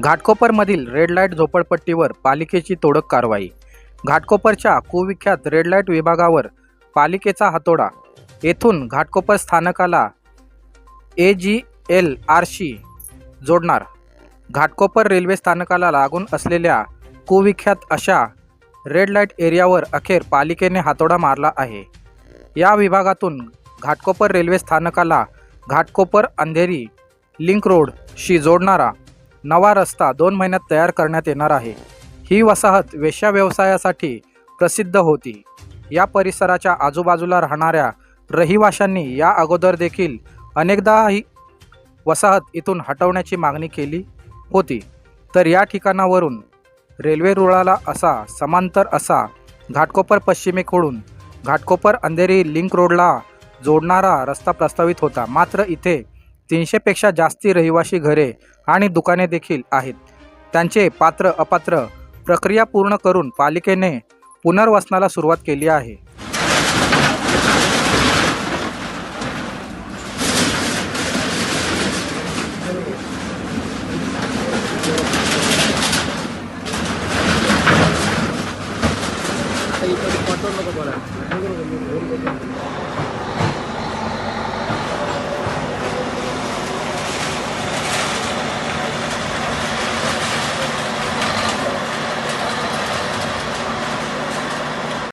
घाटकोपरमधील red light झोपडपट्टीवर पालिकेची तोडक कारवाई. घाटकोपरच्या कुविख्यात रेड लाइट विभागावर पालिकेचा हातोडा. येथून घाटकोपर स्थानकाला ए जी एल आरशी जोडणार. घाटकोपर रेल्वे स्थानकाला लागून असलेल्या कुविख्यात अशा रेड लाइट एरियावर अखेर पालिकेने हातोडा मारला आहे. या विभागातून घाटकोपर रेल्वे स्थानकाला घाटकोपर अंधेरी लिंक रोडशी जोडणारा नवा रस्ता दोन महिन्यात तयार करण्यात येणार आहे. ही वसाहत वेश्या व्यवसायासाठी प्रसिद्ध होती. या परिसराच्या आजूबाजूला राहणाऱ्या रहिवाशांनी या अगोदर देखील अनेकदा ही वसाहत इथून हटवण्याची मागणी केली होती. तर या ठिकाणावरून रेल्वे रुळाला असा समांतर असा घाटकोपर पश्चिमेकडून घाटकोपर अंधेरी लिंक रोडला जोडणारा रस्ता प्रस्तावित होता. मात्र इथे तीनशेपेक्षा जास्ती रहिवाशी घरे आणि दुकाने देखील आहेत. त्यांचे पात्र अपात्र प्रक्रिया पूर्ण करून पालिकेने पुनर्वसनाला सुरुवात केली आहे.